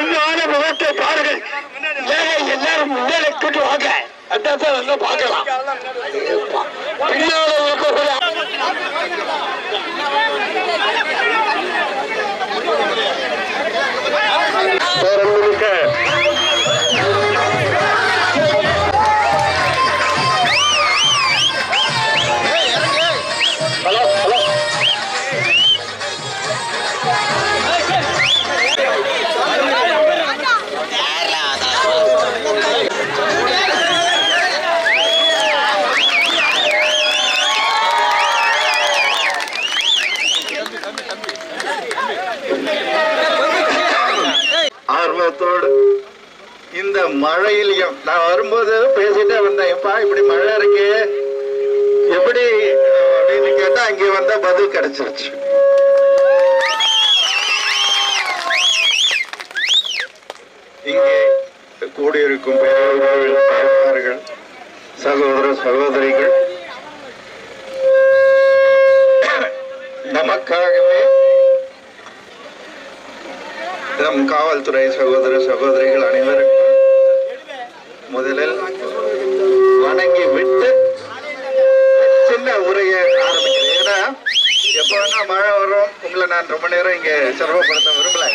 அன்பான முகத்தை பாருங்கள். ஏங்க எல்லாரும் முன்னாடி கூட்டு வாங்க. அதான் சார் பார்க்கலாம். பின்னால இருக்கக்கூடிய பேரன்புமிக்க இங்க வந்த பதில் கிடைச்சிருச்சு. இங்கே கூடியிருக்கும் பெரியவர்கள் தாய்மார்கள் சகோதர சகோதரிகள் நமக்காகவே நம் காவல்துறை சகோதர சகோதரிகள் அனைவருக்கும் முதலில் மழை வரும். உங்களை நான் ரொம்ப நேரம் இங்க சிரமப்படுத்த விரும்பல.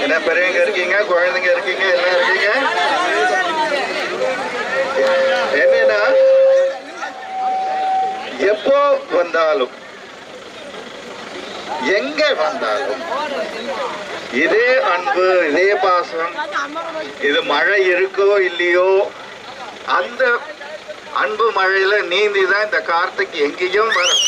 ஏன்னா பெரியவங்க இருக்கீங்க? குழந்தைங்க இருக்கீங்க? எல்லாம் இருக்கீங்க? என்னன்னா எப்போ வந்தாலும் எங்க வந்தாலும் இதே அன்பு இதே பாசம் இது மழை இருக்கோ இல்லையோ அந்த அன்பு மழையில நீந்தி தான் இந்த கார்த்திக் எங்கேயும் வரும்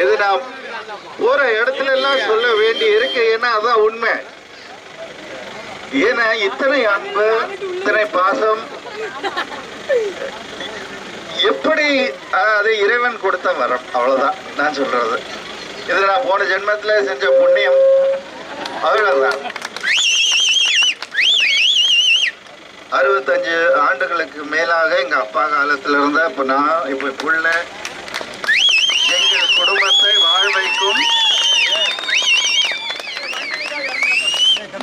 இது நான் போற இடத்துல எல்லாம் சொல்ல வேண்டி இருக்கு ஏன்னா அதான் உண்மை. ஏன்னா இத்தனை அன்பு இத்தனை பாசம். எப்படி அது இறைவன் கொடுத்த வரம்? அவ்வளவுதான். நான் சொல்றது. இது நான் போன ஜென்மத்துல செஞ்ச புண்ணியம். அவ்வளவுதான். அறுபத்தஞ்சு ஆண்டுகளுக்கு மேலாக எங்க அப்பா காலத்துல இருந்த இப்ப நான் இப்ப புள்ள குடும்பத்தை வாழ்வைக்கும்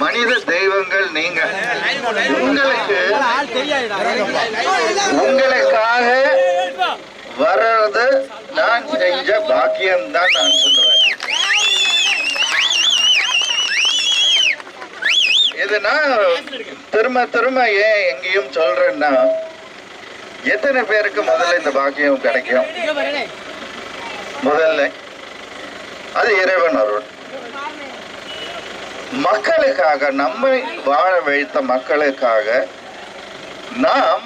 மனித தெய்வங்கள் நீங்க. உங்களுக்கு உங்களுக்காக வர்றது நான் செஞ்ச பாக்கியம் தான் நான் சொல்லுவேன் இது நான் திரும்ப திரும்ப ஏன் எங்கேயும் சொல்றேன்னா எத்தனை பேருக்கு முதல்ல இந்த பாக்கியம் கிடைக்கும்? முதல்ல அது இறைவன் அருள். மக்களுக்காக நம்மை வாழ வைத்த மக்களுக்காக நாம்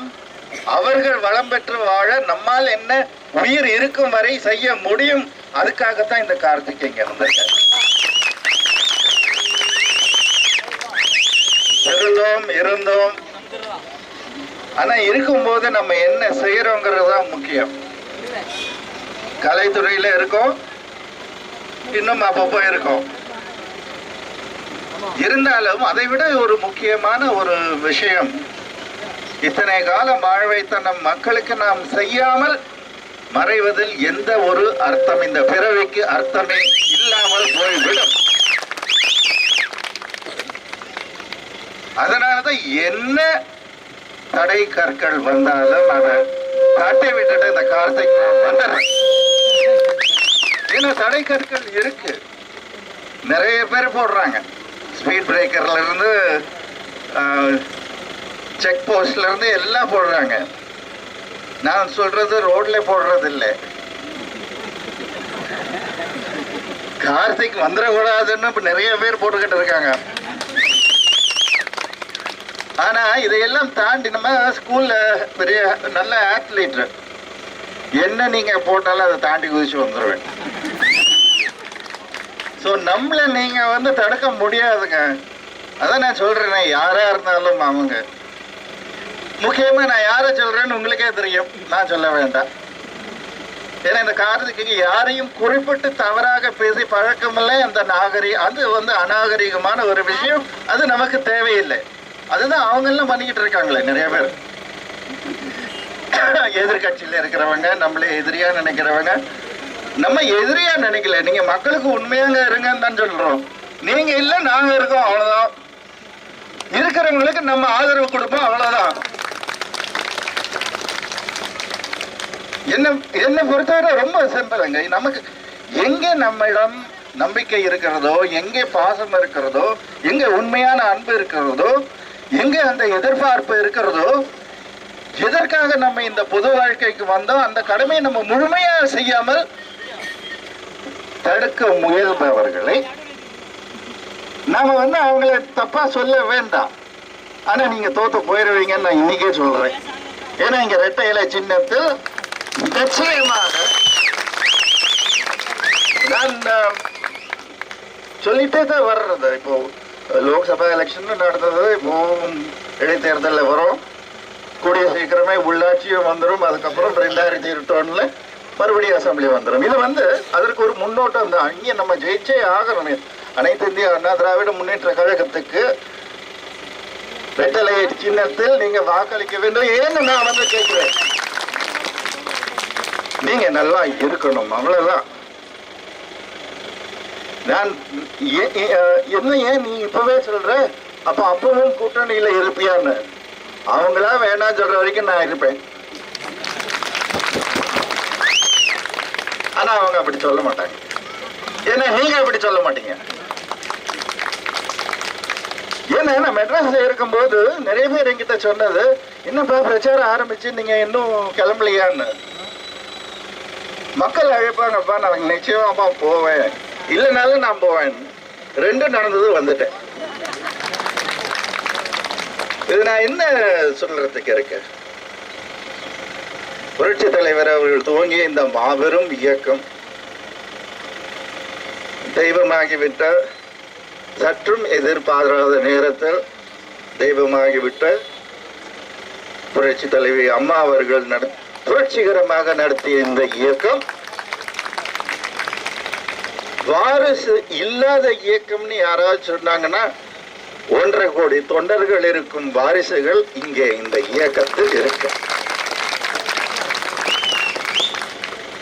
அவர்கள் வளம் பெற்று வாழ நம்மால் என்ன உயிர் இருக்கும் வரை செய்ய முடியும்? அதுக்காகத்தான் இந்த கார்த்திகை இங்க இருந்தோம் இருந்தோம். ஆனா இருக்கும்போது நம்ம என்ன செய்யறோங்கிறது தான் முக்கியம். கலைத்துறையில இருக்கோம். இன்னும் அப்பப்போ இருக்கோம். இருந்தாலும் அதை விட ஒரு முக்கியமான ஒரு விஷயம் இத்தனை காலம் வாழ்வைத்தனம் நம் மக்களுக்கு நாம் செய்யாமல் மறைவதில் எந்த ஒரு அர்த்தம் இந்த பிறவிக்கு அர்த்தமே இல்லாமல் போய்விடும். அதனாலதான் என்ன தடை கற்கள் வந்தாலும் அதை காட்டை விட்டுட்டு இந்த காலத்தை வந்துடுறேன் ஏன்னா தடை கற்கள் இருக்கு. நிறைய பேர் போடுறாங்க. ஸ்பீட் பிரேக்கர்ல இருந்து செக் போஸ்ட்ல இருந்து எல்லாம் போடுறாங்க. நான் சொல்றது ரோட்ல போடுறது இல்லை கார்த்திக் வந்துடக்கூடாதுன்னு இப்ப நிறைய பேர் போட்டுக்கிட்டு இருக்காங்க. ஆனா இதையெல்லாம் தாண்டி நம்ம ஸ்கூல்ல பெரிய நல்ல ஆத்லீட் என்ன நீங்க போட்டாலும் அதை தாண்டி குதிச்சு வந்துடுவேன் ஸோ நம்மள நீங்கள் வந்து தடுக்க முடியாதுங்க. அதான் நான் சொல்கிறேன் யாராக இருந்தாலும் அவங்க. முக்கியமாக நான் யாரை சொல்கிறேன்னு உங்களுக்கே தெரியும். நான் சொல்ல வேண்டாம். ஏன்னா இந்த காரணத்துக்கு யாரையும் குறிப்பிட்டு தவறாக பேசி பழக்கமில்லை அந்த நாகரி அது வந்து அநாகரிகமான ஒரு விஷயம். அது நமக்கு தேவையில்லை. அதுதான் அவங்கெல்லாம் பண்ணிக்கிட்டு இருக்காங்களே நிறைய பேர். எதிர்கட்சியில் இருக்கிறவங்க நம்மளே எதிரியாக நினைக்கிறவங்க நம்ம எதிரியா நினைக்கல. நீங்க மக்களுக்கு உண்மையாங்க இருங்கன்னு தான் சொல்றோம். நீங்க இல்ல நாங்க இருக்கோம் அவ்வளவுதான். இருக்கிறவங்களுக்கு நம்ம ஆதரவு கொடுப்போம் அவ்வளவுதான். என்ன என்னை பொறுத்தவரை ரொம்ப சிம்பிளுங்க. நமக்கு எங்கே நம்மிடம் நம்பிக்கை இருக்கிறதோ எங்கே பாசம் இருக்கிறதோ எங்க உண்மையான அன்பு இருக்கிறதோ எங்க அந்த எதிர்பார்ப்பு இருக்கிறதோ எதற்காக நம்ம இந்த பொது வாழ்க்கைக்கு வந்தோம் அந்த கடமையை நம்ம முழுமையா செய்யாமல் தடுக்க முயல்பவர்களை நாம வந்து அவங்கள தப்பா சொல்ல வேண்டாம். ஆனா நீங்க தோத்து போயிருவீங்கன்னு நான் இன்னைக்கே சொல்றேன். ஏன்னா இங்க ரெட்டை இலை சின்னத்தில் நிச்சயமாக நான் சொல்லிட்டே தான் வர்றது. இப்போ லோக்சபா எலெக்ஷன் நடந்தது. இப்போ இடைத்தேர்தலில் வரும். கூடிய சீக்கிரமே உள்ளாட்சியும் வந்துடும் அதுக்கப்புறம் ரெண்டாயிரத்தி இருபத்தொன்னுல மறுபடியும் அசம்பிளி வந்துடும் இது வந்து அதற்கு ஒரு முன்னோட்டம் தான். இங்கே நம்ம ஜெயிச்சே ஆகணும். அனைத்து இந்திய அண்ணா திராவிட முன்னேற்ற கழகத்துக்கு வெட்டலை சின்னத்தில் நீங்க வாக்களிக்க வேண்டும் ஏன்னு நான் வந்து கேட்கிறேன். நீங்க நல்லா இருக்கணும் அவ்வளவுதான். நான் ஏ- என்ன ஏன் நீ இப்பவே சொல்ற? அப்ப அப்பவும் கூட்டணியில இருப்பியான்னு. அவங்களா வேணாம் சொல்ற வரைக்கும் நான் இருப்பேன். ஆனா அவங்க அப்படி சொல்ல மாட்டாங்க. ஏன்னா நீங்க அப்படி சொல்ல மாட்டீங்க? ஏன்னா நான் மெட்ராஸ்ல இருக்கும்போது நிறைய பேர் என்கிட்ட சொன்னது என்னப்பா பிரச்சாரம் ஆரம்பிச்சு நீங்க இன்னும் கிளம்பலையான்னு. மக்கள் அழைப்பாங்கப்பா நான் நிச்சயமாப்பா போவேன். இல்லைனாலும் நான் போவேன். ரெண்டும் நடந்தது வந்துட்டேன். இது நான் என்ன சொல்றதுக்கு இருக்கேன்? புரட்சி தலைவர் அவர்கள் துவங்கிய இந்த மாபெரும் இயக்கம் தெய்வமாகிவிட்ட சற்றும் எதிர்பாராத நேரத்தில் தெய்வமாகிவிட்ட புரட்சி தலைவி அம்மா அவர்கள் நட புரட்சிகரமாக நடத்திய இந்த இயக்கம் வாரிசு இல்லாத இயக்கம்னு யாராவது சொன்னாங்கன்னா ஒன்றரை கோடி தொண்டர்கள் இருக்கும் வாரிசுகள் இங்கே இந்த இயக்கத்தில் இருக்கு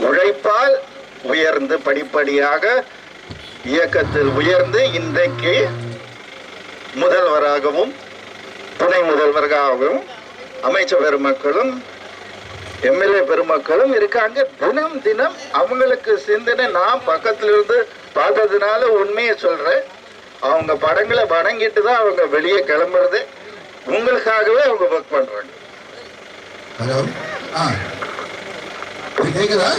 உழைப்பால் உயர்ந்து படிப்படியாக இயக்கத்தில் உயர்ந்து இன்றைக்கு முதல்வராகவும் துணை முதல்வராகவும் அமைச்சர் பெருமக்களும் எம்எல்ஏ பெருமக்களும் இருக்காங்க. தினம் தினம் அவங்களுக்கு சிந்தனை நான் பக்கத்துல இருந்து பார்த்ததுனால உண்மையை சொல்றேன். அவங்க படங்களை வணங்கிட்டு தான் அவங்க வெளியே கிளம்புறது. உங்களுக்காகவே அவங்க ஒர்க் பண்றாங்க. ஹலோ ஆ. கேக்குதா?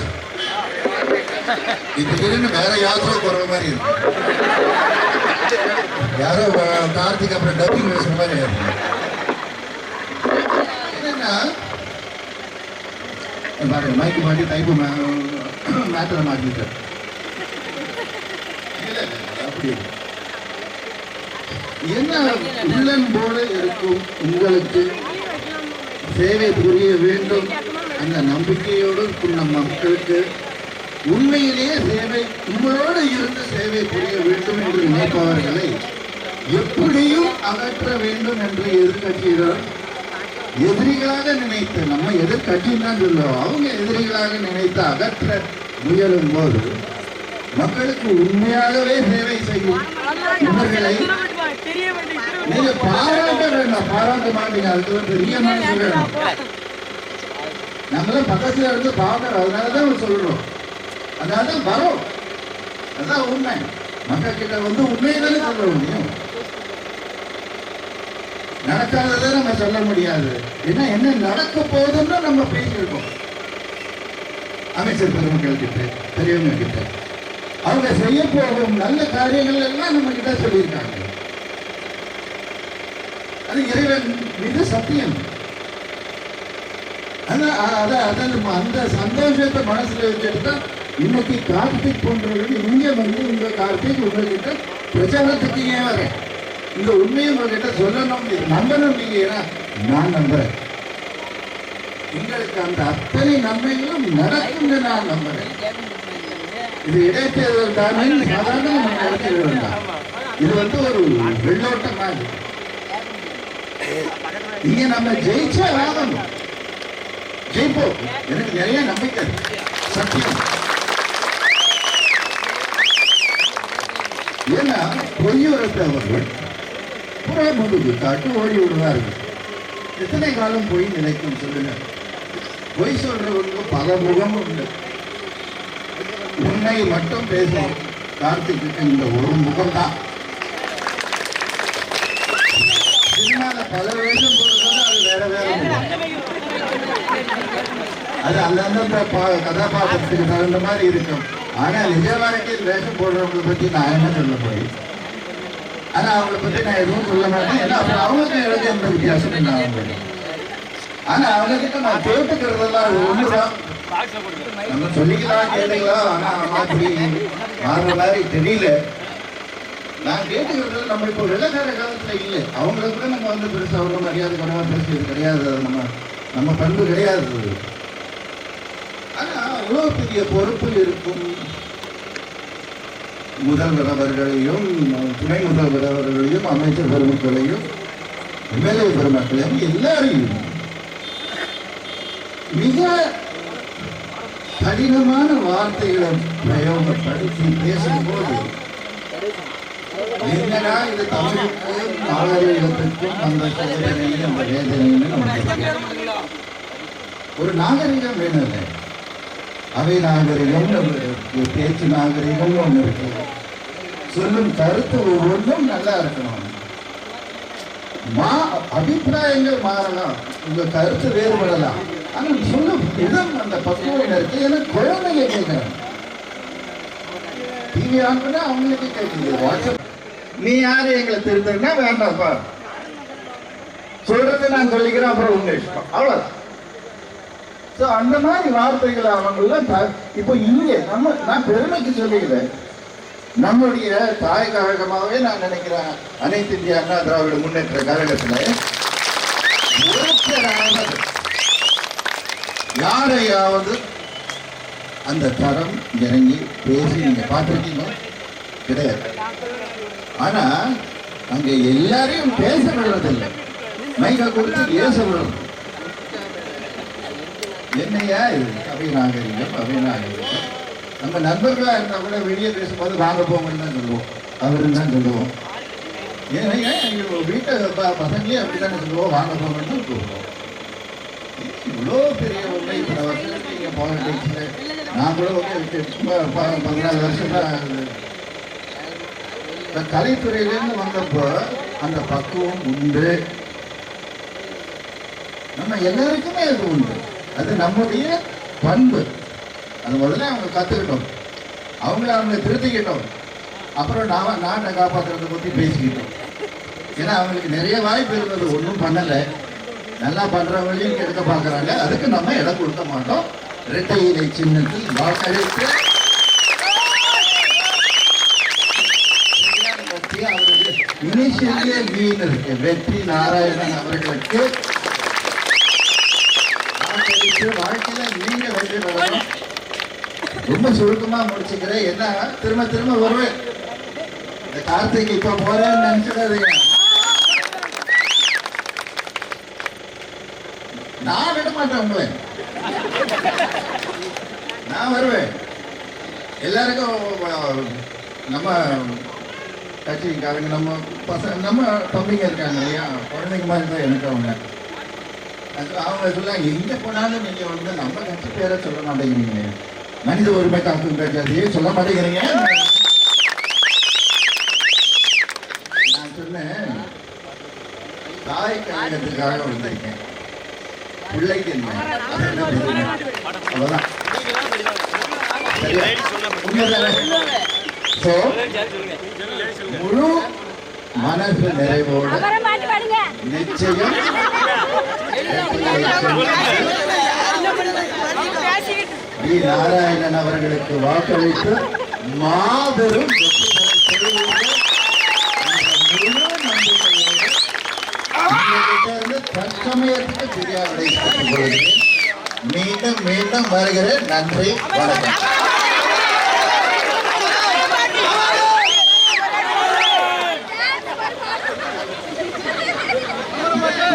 இது வேற யாத்திரை போற மாதிரி இருக்கு. யாரோ அஹ், கார்த்திக் அப்புறம் டப்பிங் பேசுற மாதிரி இருக்கு என்னன்னா பாருங்க மைக்கு மாட்டி டைப்பு மேட்டரை மாட்டிட்டார் இல்ல, அப்படி என்ன உள்ளன் போல இருக்கும் உங்களுக்கு? சேவை புரிய வேண்டும். அந்த நம்பிக்கையோடு இருக்கும் நம் மக்களுக்கு உண்மையிலேயே சேவை உங்களோடு இருந்து சேவை புரிய வேண்டும் என்று நினைப்பவர்களை எப்படியும் அகற்ற வேண்டும் என்று எதிர்கட்சியினர் எதிரிகளாக நினைத்து நம்ம எதிர்கட்சின்னு தான் சொல்லுவோம். அவங்க எதிரிகளாக நினைத்து அகற்ற முயலும் போது மக்களுக்கு உண்மையாகவே சேவை செய்யும் இவர்களை நீங்க பாராட்ட வேண்டாம். பாராட்ட மாட்டீங்க அதுக்கு வந்து பெரிய மனசு வேணும். நம்மளும் பக்கத்துல இருந்து பார்க்கறோம் அதனாலதான் சொல்றோம். அதனாலதான் வரோம். அதான் உண்மை. மக்கள் கிட்ட வந்து உண்மையை தானே சொல்ல முடியும். நடக்காததை நம்ம சொல்ல முடியாது. ஏன்னா என்ன நடக்க போகுதுன்னு நம்ம பேசியிருக்கோம். அமைச்சர் பெருமக்கள் கிட்ட பெரியவங்க கிட்ட அவங்க செய்ய போகும் நல்ல காரியங்கள் எல்லாம் நம்ம கிட்ட சொல்லியிருக்காங்க. அது இறைவன் மீது சத்தியம். ஆனா அத அத நம்ம அந்த சந்தோஷத்தை மனசுல வச்சுட்டு தான் இன்னைக்கு கார்த்திக் போன்றவர்கள் இங்க வந்து இந்த கார்த்திக் உங்ககிட்ட பிரச்சாரத்துக்கு ஏன் வர? இந்த உண்மையை உங்ககிட்ட சொல்லணும் இது நம்பணும் நீங்க ஏன்னா நான் நம்புறேன். எங்களுக்கு அந்த அத்தனை நன்மைகளும் நடக்கும் நான் நம்புறேன். இது இடைத்தேர்தல் தானே சாதாரண நம்ம நடத்திட வேண்டாம் இது வந்து ஒரு வெள்ளோட்டம் மாதிரி. இங்க நம்ம ஜெயிச்சா ஆகணும். ஜெயிப்போம் எனக்கு நிறைய நம்பிக்கை. சத்தியம். ஏன்னா பொய்யுரத்தை அவர்கள் புற முதுகு காட்டு ஓடி விடுவார்கள். எத்தனை காலம் பொய் நிலைக்கும் சொல்லுங்க. பொய் சொல்றவங்களுக்கு பல முகம் உண்டு. உன்னை மட்டும் பேசும் கார்த்திக்கு இந்த ஒரு முகம் தான் பல வேஷம் போடுறது அது வேற வேற முகம். அது அந்தந்த கதாபாத்திரத்துக்கு தகுந்த மாதிரி இருக்கும். ஆனா நிஜ வாழ்க்கையில் வேஷம் போடுறவங்களை பத்தி நான் என்ன சொல்ல போய் ஆனா அவங்கள பத்தி நான் எதுவும் சொல்ல மாட்டேன். ஏன்னா அப்புறம் அவங்களுக்கு எனக்கு எந்த வித்தியாசம் நான் அவங்களுக்கு. ஆனா அவங்க கிட்ட நான் கேட்டுக்கிறதெல்லாம் அது ஒண்ணுதான். நம்ம சொல்லிக்கலாம் கேட்டுக்கலாம். ஆனா மாதிரி மாறுற மாதிரி தெரியல. நான் கேட்டுக்கிறது நம்ம இப்போ வெள்ளக்கார காலத்துல இல்லை. அவங்களுக்கு கூட நம்ம வந்து பெருசா அவ்வளோ மரியாதை குறைவா பேசுறது கிடையாது. நம்ம நம்ம பண்பு கிடையாது. ஆனால் ஆனா அவ்வளோ பெரிய பொறுப்பில் இருக்கும் முதல்வர் அவர்களையும் துணை முதல்வர் அவர்களையும் அமைச்சர் பெருமக்களையும் எம்எல்ஏ பெருமக்களையும் எல்லாரையும் மிக கடினமான வார்த்தைகளை பிரயோகப்படுத்தி பேசும்போது என்னடா இது தமிழுக்கும் நாகரிகத்திற்கும் அந்த சோதனையும் அந்த வேதனையும் ஒரு நாகரிகம் வேணும் அவை நாகரிகம் பேச்சு நாகரிகம் ஒன்று இருக்கு. சொல்லும் கருத்து ஒவ்வொன்றும் நல்லா இருக்கணும். மா அபிப்பிராயங்கள் மாறலாம். உங்க கருத்து வேறுபடலாம். ஆனா சொல்லும் விதம் அந்த பக்குவம் இருக்கு. ஏன்னா குழந்தைங்க கேட்கறாங்க. டிவி ஆன் பண்ணா அவங்களுக்கு கேட்குது. வாட்ஸ்அப் நீ யாரு எங்களை திருத்தனா வேண்டாம்ப்பா சொல்றது நான் சொல்லிக்கிறேன் அப்புறம் உங்க இஷ்டம். அவ்வளவுதான். ஸோ அந்த மாதிரி வார்த்தைகளை அவங்களாம் இப்போ இங்கே நம்ம நான் பெருமைக்கு சொல்லிக்கிறேன். நம்முடைய தாய் கழகமாகவே நான் நினைக்கிறேன் அனைத்து இந்திய அண்ணா திராவிட முன்னேற்ற கழகத்தில் யாரையாவது அந்த தரம் இறங்கி பேசி நீங்க பார்த்துருக்கீங்க கிடையாது. ஆனா அங்க எல்லாரையும் பேச விடுறதில்லை மைக்க கொடுத்து பேச விடுறது என்னையா இது? அவை நாகரிகம் நம்ம நண்பர்களா இருந்தா கூட வெளியே பேசும்போது வாங்க போங்கன்னு தான் சொல்லுவோம். அவருன்னு தான் சொல்லுவோம். ஏன்னா எங்க வீட்டை ப- பசங்களே அப்படித்தானே சொல்லுவோம்? வாங்க போங்கன்னு தான் சொல்லுவோம். இவ்வளோ பெரிய ஒன்று இத்தனை வருஷத்துக்கு நீங்கள் பாலிடிக்ஸில் நான் கூட வந்து சும்மா ப- பதினாலு வருஷம் தான் இந்த கலைத்துறையிலேருந்து வந்தப்போ அந்த பக்குவம் உண்டு. நம்ம எல்லாருக்குமே அது உண்டு. அது நம்முடைய பண்பு. அது முதல்ல அவங்க கற்றுக்கிட்டோம் அவங்கள அவங்க திருத்திக்கிட்டோம். அப்புறம் நாம நாட்டை காப்பாற்றுறதை பற்றி பேசிக்கிட்டோம். ஏன்னா அவங்களுக்கு நிறைய வாய்ப்பு இருந்தது. ஒன்றும் பண்ணலை. நல்லா பண்ணுறவங்களையும் கெடுக்க பார்க்குறாங்க அதுக்கு நம்ம இடம் கொடுக்க மாட்டோம். இரட்டை இலை சின்னத்தில் வாக்களித்து வெற்றி அவருக்கு இனிஷியலே வீண் இருக்கு வெற்றி நாராயணன் அவர்களுக்கு வாழ்க்கையில நீங்க வெற்றி பெறணும். ரொம்ப சுருக்கமா முடிச்சுக்கிறேன். என்ன? திரும்ப திரும்ப வருவேன். இந்த கார்த்திக் இப்ப போறேன்னு நினைச்சிடாதீங்க நான் விட மாட்டேன் உங்களை. நான் வருவேன். எல்லாருக்கும் நம்ம நம்ம கட்சிக்காரங்க நம்ம பசங்க நம்ம தம்பிங்க இருக்காங்க இல்லையா? குழந்தைங்க மாதிரி தான் எனக்கு அவங்க. அவங்க சொல்லுவாங்க எங்க போனாலும் நீங்க வந்து நம்ம கட்சி பேரை சொல்ல மாட்டேங்கிறீங்க. மனித உரிமை காக்கும் கட்சி அதையே சொல்ல மாட்டேங்கிறீங்க. நான் சொன்னேன் தாய் கழகத்துக்காக வந்திருக்கேன். பிள்ளைக்கு என்ன சரியா? உண்மைதானே? So, முழு மனசு நிறைவோடு நிச்சயம். வி நாராயணன் அவர்களுக்கு வாக்களித்து மாபெரும் தற்சமயத்துக்கு மீண்டும் மீண்டும் வருகிறேன். நன்றி. வணக்கம்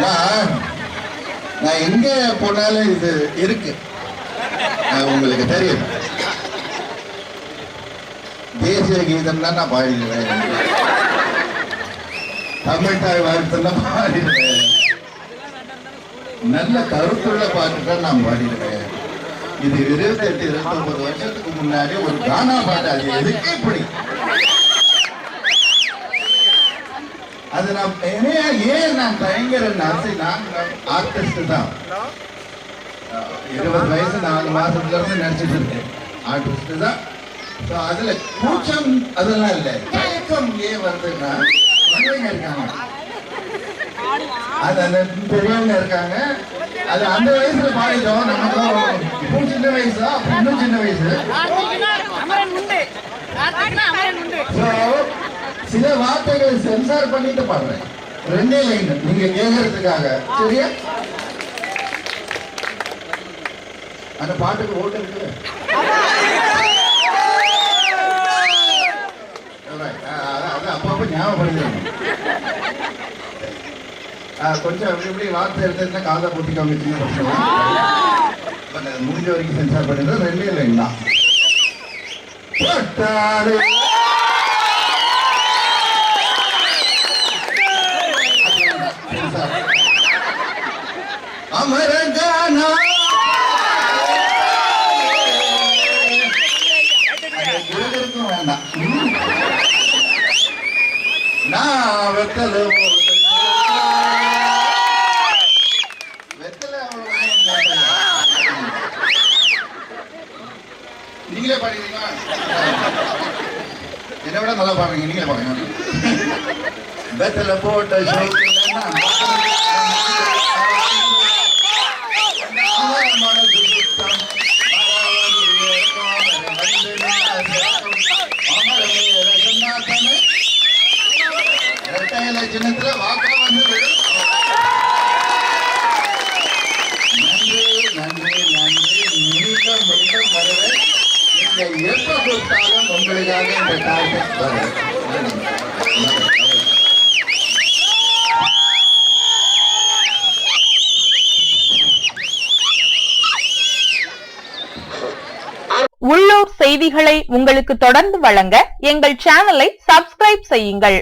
நான் நான் எங்க போனாலும் இது இருக்கு. உங்களுக்கு தெரியும். தேசிய கீதம் தான் நான் பாடிடுவேன். தமிழ் தாய் வாழ்த்தெல்லாம் பாடிடுவேன். நல்ல கருத்துள்ள பாட்டு தான் நான் பாடிடுவேன். இது இருபத்தி எட்டு இருபத்தி ஒன்பது வருஷத்துக்கு முன்னாடி ஒரு கானா பாட்டு அது எதுக்கு இப்படி? அது நான் ஏன் ஏன் நான் தயங்குறேன்னா சரி, நான் ஆர்டிஸ்ட் தான். இருபது வயசு நாலு மாசத்துல இருந்து நடிச்சிட்டு இருக்கேன். ஆர்டிஸ்ட் தான். ஸோ அதுல கூச்சம் அதெல்லாம் இல்லை. தயக்கம் ஏன் வருதுன்னா குழந்தைங்க இருக்காங்க. அது அந்த பெரியவங்க இருக்காங்க. அது அந்த வயசுல பாடிட்டோம். நமக்கும் இப்போ சின்ன வயசா இன்னும் சின்ன வயசு. சில வார்த்தைகளை சென்சார் பண்ணிட்டு பாடுறேன் ரெண்டே லைன் நீங்க கேக்குறதுக்காக. சரியா? அந்த பாட்டுக்கு ஓட்டு இருக்குது Alright. ஆ, அதான், அதான் அப்பப்போ ஞாபகப்படுத்துறேன் ஆ, கொஞ்சம் அப்படி இப்படி வார்த்தை எடுத்துருந்தா காதை போட்டிக்காம சின்ன பிரச்சனை பட் முடிஞ்ச வரைக்கும் சென்சார் பண்ணுறது ரெண்டே லைன் தான். அமரகானா வேண்டாம் நான் வெத்தல நீங்களே பாடுவீங்களா என்னை விட நல்லா பாடுறீங்க நீங்களே பாடுங்க போட்ட இரட்டையில சின்னத்துல வாக்கா வந்து நன்றி நன்றி நன்றி. எப்ப கொடுத்தாலும் உங்களுக்காக இந்த உள்ளூர் செய்திகளை உங்களுக்கு தொடர்ந்து வழங்க எங்கள் சேனலை சப்ஸ்கிரைப் செய்யுங்கள்.